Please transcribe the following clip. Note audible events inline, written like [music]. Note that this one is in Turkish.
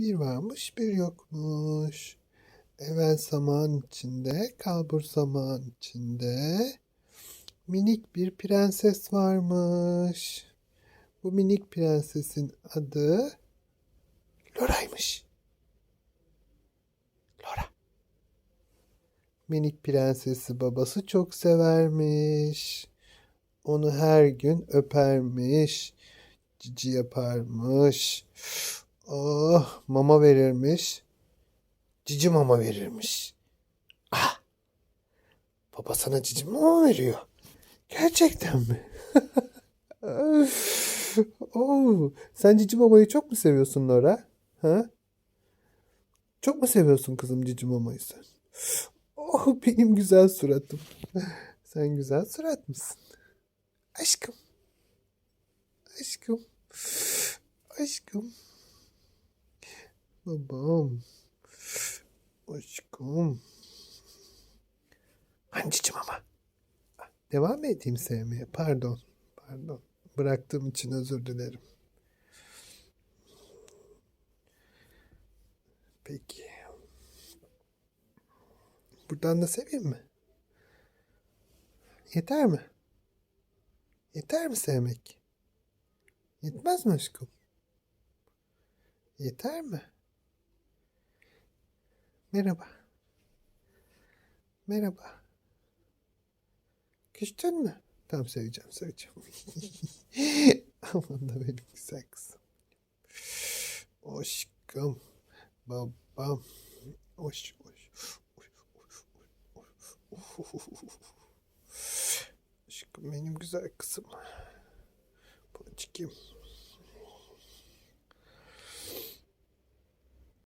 Bir varmış bir yokmuş. Evvel zaman içinde, kalbur zaman içinde minik bir prenses varmış. Bu minik prensesin adı Lora'ymış. Lora. Minik prensesi babası çok severmiş. Onu her gün öpermiş. Cici yaparmış. Oh, mama verirmiş. Cici mama verirmiş. Ah! Baba sana cici mama veriyor. Gerçekten mi? [laughs] oh, sen cici mamayı çok mu seviyorsun Nora? Ha? Çok mu seviyorsun kızım cici mamayı sen? Oh benim güzel suratım. Sen güzel surat mısın? Aşkım. Aşkım. Aşkım. Babam. Aşkım. Cicim ama. Devam edeyim sevmeye. Pardon. Pardon. Bıraktığım için özür dilerim. Peki. Buradan da seveyim mi? Yeter mi? Yeter mi sevmek? Yetmez mi aşkım? Yeter mi? Merhaba. Merhaba. Küstün mü? Tamam seveceğim, seveceğim. [laughs] Aman da benim güzel kızım. Aşkım. Babam. Hoş, hoş. Aşkım benim güzel kızım. Ponçikim.